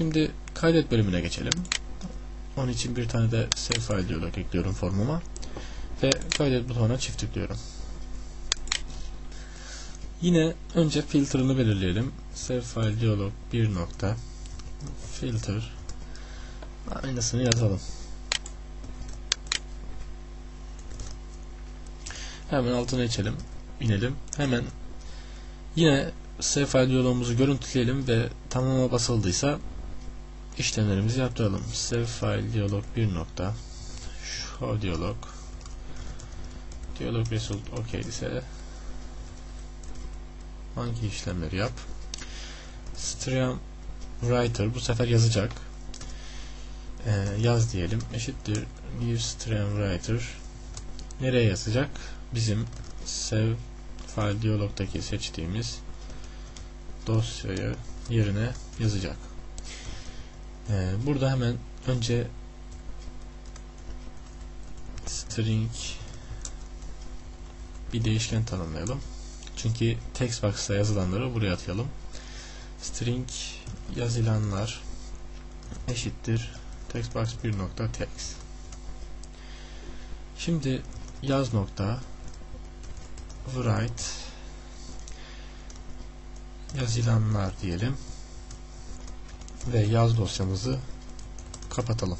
Şimdi kaydet bölümüne geçelim. Onun için bir tane de save file diyalog ekliyorum formuma. Ve kaydet butonuna çift tıklıyorum. Yine önce filter'ını belirleyelim. Save file diyalog 1 nokta filter aynısını yazalım. Hemen altına içelim. inelim. Hemen yine save file diyalogumuzu görüntüleyelim ve tamama basıldıysa işlemlerimizi yaptıralım. Save file diyalog 1 nokta. Show diyalog. Diyalog result ok ise hangi işlemleri yap? Stream writer bu sefer yazacak. Ee, yaz diyelim. Eşittir. New stream writer. Nereye yazacak? Bizim save file diyalogdaki seçtiğimiz dosyayı yerine yazacak ee, burada hemen önce string bir değişken tanımlayalım. Çünkü text box'ta yazılanları buraya atayalım. String yazılanlar eşittir textbox 1 nokta text. Şimdi yaz nokta write yazılanlar diyelim ve yaz dosyamızı kapatalım.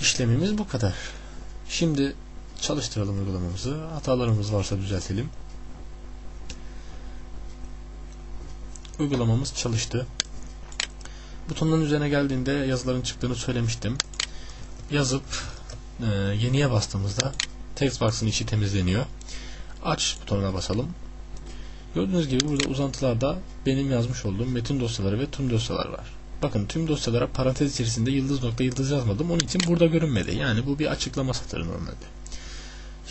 İşlemimiz bu kadar. Şimdi çalıştıralım uygulamamızı. Hatalarımız varsa düzeltelim. Uygulamamız çalıştı. Butonların üzerine geldiğinde yazıların çıktığını söylemiştim. Yazıp e, yeniye bastığımızda text box'ın içi temizleniyor. Aç butonuna basalım. Gördüğünüz gibi burada uzantılarda benim yazmış olduğum metin dosyaları ve tüm dosyalar var. Bakın tüm dosyalara parantez içerisinde yıldız nokta yıldız yazmadım. Onun için burada görünmedi. Yani bu bir açıklama satırı normalde.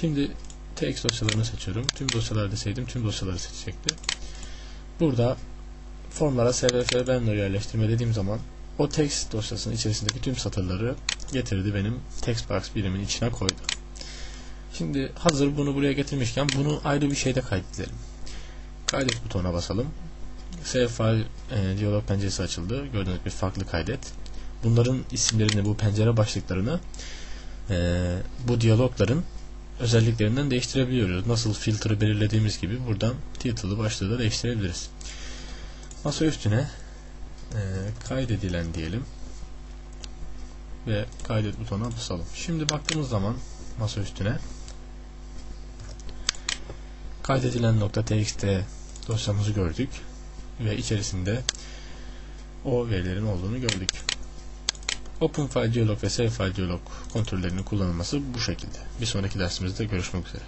Şimdi text dosyalarını seçiyorum. Tüm dosyaları deseydim tüm dosyaları seçecekti. Burada formlara svf vendor yerleştirme dediğim zaman o text dosyasının içerisindeki tüm satırları getirdi benim text box birimin içine koydu. Şimdi hazır bunu buraya getirmişken bunu ayrı bir şeyde kaydedelim. Kaydet butonuna basalım. Save file e, diyalog penceresi açıldı. Gördüğünüz gibi farklı kaydet. Bunların isimlerini, bu pencere başlıklarını e, bu diyalogların özelliklerinden değiştirebiliyoruz. Nasıl filtre belirlediğimiz gibi buradan title'ı başlığı da değiştirebiliriz. Masa üstüne e, kaydedilen diyelim ve kaydet butonuna basalım. Şimdi baktığımız zaman masa üstüne kaydedilen .txt dosyamızı gördük ve içerisinde o verilerin olduğunu gördük. Open File Dialog ve Save File Dialog kontrollerinin kullanılması bu şekilde. Bir sonraki dersimizde görüşmek üzere.